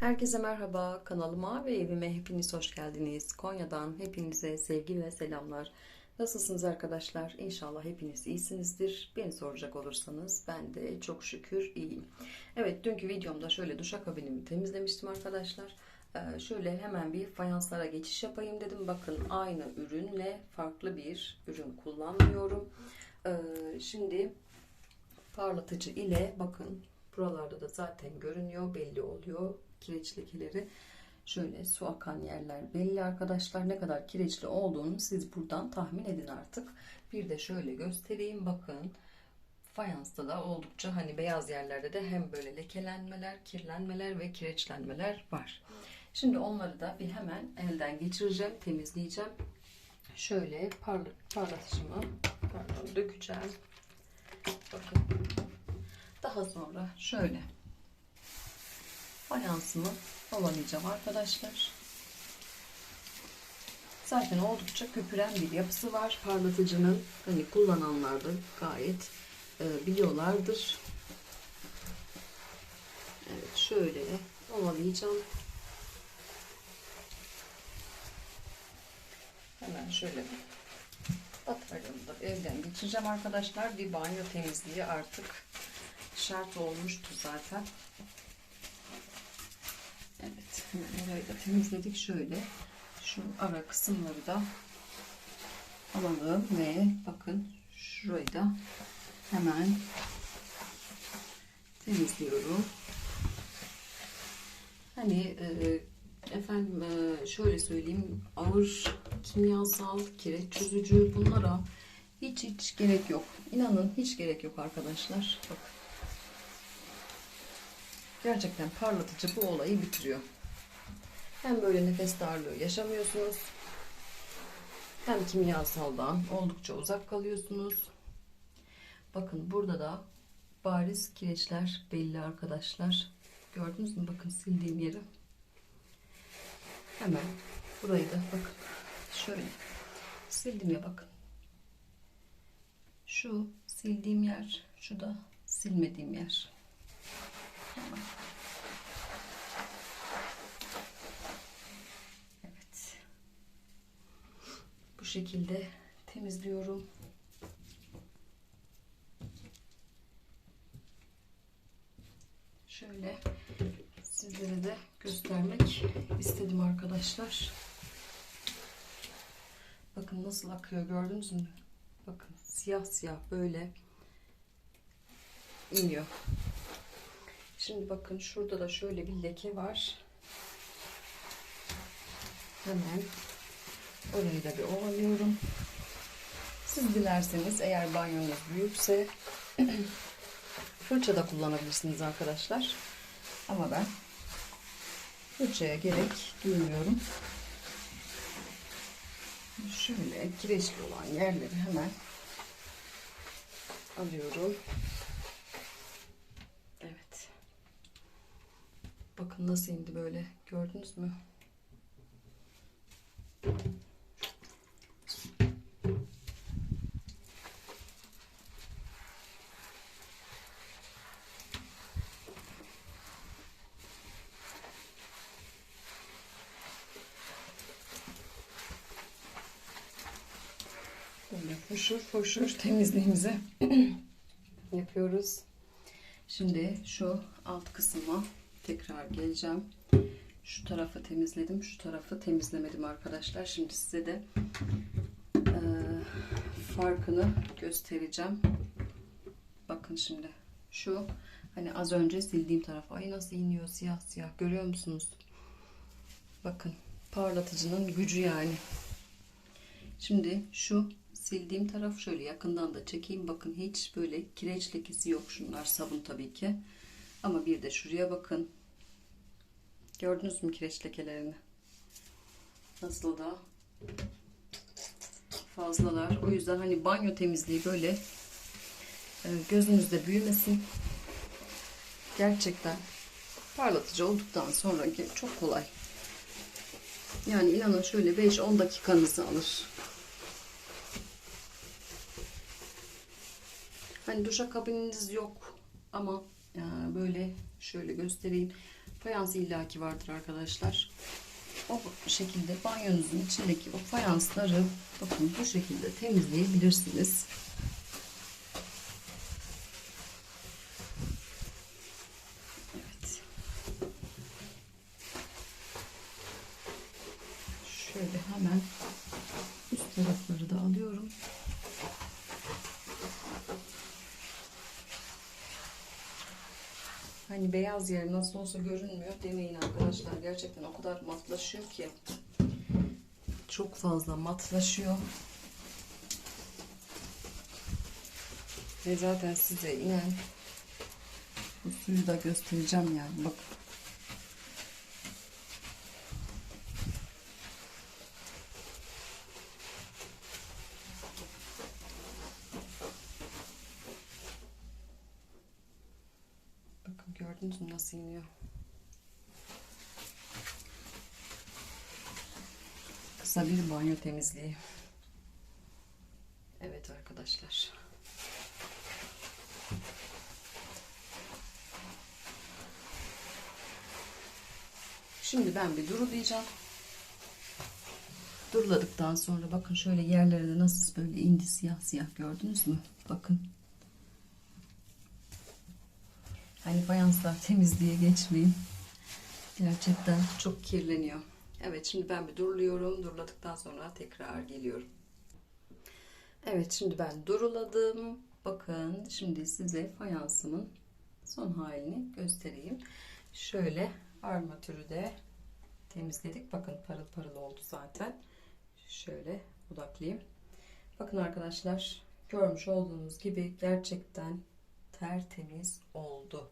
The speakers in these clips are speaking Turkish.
Herkese merhaba, kanalıma ve evime hepiniz hoş geldiniz. Konya'dan hepinize sevgi ve selamlar. Nasılsınız arkadaşlar? İnşallah hepiniz iyisinizdir. Beni soracak olursanız ben de çok şükür iyiyim. Evet, dünkü videomda şöyle duşakabinimi temizlemiştim arkadaşlar. Ee, şöyle hemen bir fayanslara geçiş yapayım dedim. Bakın aynı ürünle farklı bir ürün kullanmıyorum. Ee, şimdi parlatıcı ile bakın buralarda da zaten görünüyor belli oluyor kireç lekeleri. Şöyle su akan yerler belli arkadaşlar. Ne kadar kireçli olduğunu siz buradan tahmin edin artık. Bir de şöyle göstereyim. Bakın fayansta da oldukça hani beyaz yerlerde de hem böyle lekelenmeler kirlenmeler ve kireçlenmeler var. Şimdi onları da bir hemen elden geçireceğim temizleyeceğim. Şöyle parla, parlatıcımı dökeceğim. Bakın. Daha sonra şöyle fayansımı ovalayacağım arkadaşlar. Zaten oldukça köpüren bir yapısı var parlatıcının. Hani kullananlar da gayet e, biliyorlardır. Evet şöyle ovalayacağım. Hemen şöyle bataryamı da evden geçireceğim arkadaşlar. Bir banyo temizliği artık şart olmuştu zaten. Hemen orayı da temizledik. Şöyle şu ara kısımları da alalım ve bakın şurayı da hemen temizliyorum. Hani e, efendim e, şöyle söyleyeyim ağır kimyasal kireç çözücü bunlara hiç hiç gerek yok. İnanın hiç gerek yok arkadaşlar. Bakın. Gerçekten parlatıcı bu olayı bitiriyor. Hem böyle nefes darlığı yaşamıyorsunuz. Hem kimyasaldan oldukça uzak kalıyorsunuz. Bakın burada da bariz kireçler belli arkadaşlar. Gördünüz mü? Bakın sildiğim yeri. Hemen burayı da bakın. Şöyle sildim ya bakın. Şu sildiğim yer, şu da silmediğim yer. Evet. Bu şekilde temizliyorum. Şöyle sizlere de göstermek istedim arkadaşlar. Bakın nasıl akıyor gördünüz mü? Bakın siyah siyah böyle iniyor. Şimdi bakın şurada da şöyle bir leke var. Hemen orayı da bir ovalıyorum. Siz dilerseniz eğer banyonuz büyükse fırça da kullanabilirsiniz arkadaşlar. Ama ben fırçaya gerek duymuyorum. Şöyle kireçli olan yerleri hemen alıyorum. Bakın nasıl indi böyle. Gördünüz mü? Böyle foşur foşur temizliğimizi yapıyoruz. Şimdi şu alt kısmı tekrar geleceğim. Şu tarafı temizledim. Şu tarafı temizlemedim arkadaşlar. Şimdi size de e, farkını göstereceğim. Bakın şimdi. Şu hani az önce sildiğim taraf. Ay nasıl iniyor siyah siyah. Görüyor musunuz? Bakın. Parlatıcının gücü yani. Şimdi şu sildiğim taraf şöyle yakından da çekeyim. Bakın hiç böyle kireç lekesi yok. Şunlar sabun tabii ki. Ama bir de şuraya bakın. Gördünüz mü kireç lekelerini? Nasıl da fazlalar. O yüzden hani banyo temizliği böyle e, gözünüzde büyümesin. Gerçekten parlatıcı olduktan sonra çok kolay. Yani inanın şöyle 5-10 dakikanızı alır. Hani duşa kabininiz yok ama böyle şöyle göstereyim fayans illaki vardır arkadaşlar. O şekilde banyonuzun içindeki o fayansları bakın bu şekilde temizleyebilirsiniz. Evet. Şöyle hemen üst tarafları da alıyorum. Hani beyaz yer nasıl olsa görünmüyor demeyin arkadaşlar. Gerçekten o kadar matlaşıyor ki. Çok fazla matlaşıyor. Ve zaten size inen bu suyu da göstereceğim yani. Bak. Bakın mü nasıl iniyor? Kısa bir banyo temizliği. Evet arkadaşlar. Şimdi ben bir durulayacağım. Duruladıktan sonra bakın şöyle yerlere nasıl böyle indi siyah siyah gördünüz mü? Bakın. Hani fayanslar temizliğe geçmeyin. Gerçekten çok kirleniyor. Evet şimdi ben bir duruluyorum. Duruladıktan sonra tekrar geliyorum. Evet şimdi ben duruladım. Bakın şimdi size fayansımın son halini göstereyim. Şöyle armatürü de temizledik. Bakın parıl parıl oldu zaten. Şöyle odaklayayım. Bakın arkadaşlar görmüş olduğunuz gibi gerçekten tertemiz oldu.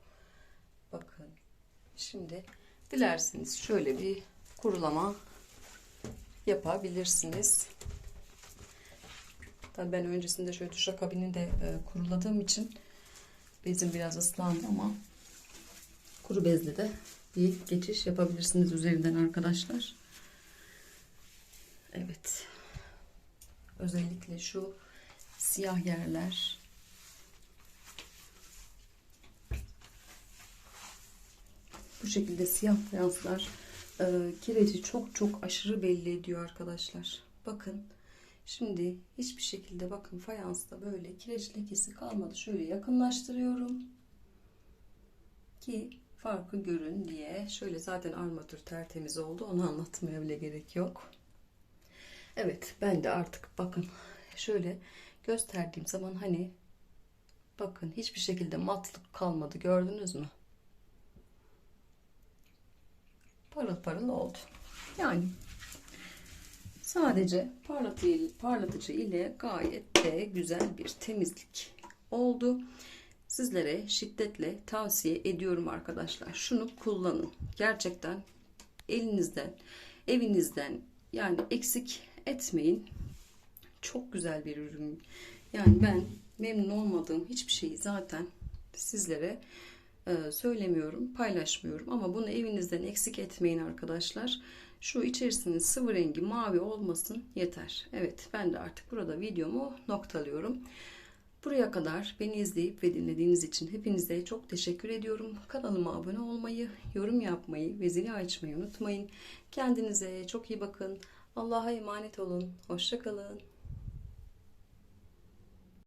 Şimdi dilerseniz şöyle bir kurulama yapabilirsiniz. Tabii ben öncesinde şöyle duşakabini de e, kuruladığım için bezim biraz ıslandı ama kuru bezle de bir geçiş yapabilirsiniz üzerinden arkadaşlar. Evet. Özellikle şu siyah yerler bu şekilde siyah fayanslar e, kireci çok çok aşırı belli ediyor arkadaşlar. Bakın şimdi hiçbir şekilde bakın fayansta böyle kireç lekesi kalmadı. Şöyle yakınlaştırıyorum ki farkı görün diye. Şöyle zaten armatür tertemiz oldu. Onu anlatmaya bile gerek yok. Evet ben de artık bakın şöyle gösterdiğim zaman hani bakın hiçbir şekilde matlık kalmadı gördünüz mü? Parıl parıl oldu. Yani sadece parlatıcı, ile gayet de güzel bir temizlik oldu. Sizlere şiddetle tavsiye ediyorum arkadaşlar. Şunu kullanın. Gerçekten elinizden, evinizden yani eksik etmeyin. Çok güzel bir ürün. Yani ben memnun olmadığım hiçbir şeyi zaten sizlere e, söylemiyorum, paylaşmıyorum. Ama bunu evinizden eksik etmeyin arkadaşlar. Şu içerisinin sıvı rengi mavi olmasın yeter. Evet ben de artık burada videomu noktalıyorum. Buraya kadar beni izleyip ve dinlediğiniz için hepinize çok teşekkür ediyorum. Kanalıma abone olmayı, yorum yapmayı ve zili açmayı unutmayın. Kendinize çok iyi bakın. Allah'a emanet olun. Hoşçakalın.